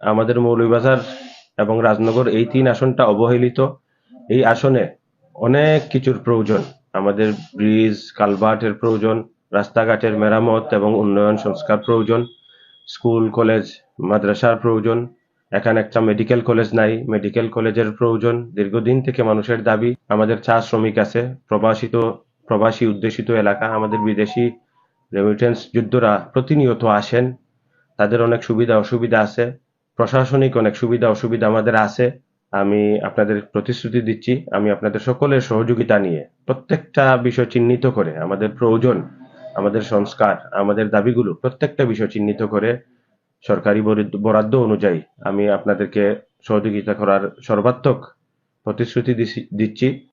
আমাদের মৌলভীবাজার এবং রাজনগর এই তিন আসনটা অবহেলিত। এই আসনে অনেক কিছুর প্রয়োজন। আমাদের ব্রিজ, কালভার্টের প্রয়োজন, রাস্তাঘাটের মেরামত এবং উন্নয়ন সংস্কার প্রয়োজন, স্কুল, কলেজ, মাদ্রাসার প্রয়োজন, এখানে একটা মেডিকেল কলেজ নাই, মেডিকেল কলেজের প্রয়োজন, দীর্ঘদিন থেকে মানুষের দাবি, আমাদের চা শ্রমিক আছে, প্রবাসিত, প্রবাসী উদ্দেশিত এলাকা, আমাদের বিদেশি রেমিটেন্স যুদ্ধরা প্রতিনিয়ত আসেন, তাদের অনেক সুবিধা, অসুবিধা আছে। প্রশাসনিক অনেক সুবিধা, অসুবিধা আমাদের আছে। আমি আপনাদের প্রতিশ্রুতি দিচ্ছি। আমি আপনাদের সকলের সহযোগিতা নিয়ে প্রত্যেকটা বিষয় চিহ্নিত করে আমাদের প্রয়োজন, আমাদের সংস্কার, আমাদের দাবিগুলো প্রত্যেকটা বিষয় চিহ্নিত করে সরকারি বরাদ্দ- অনুযায়ী আমি আপনাদেরকে সহযোগিতা করার সর্বাত্মক প্রতিশ্রুতি দিচ্ছি।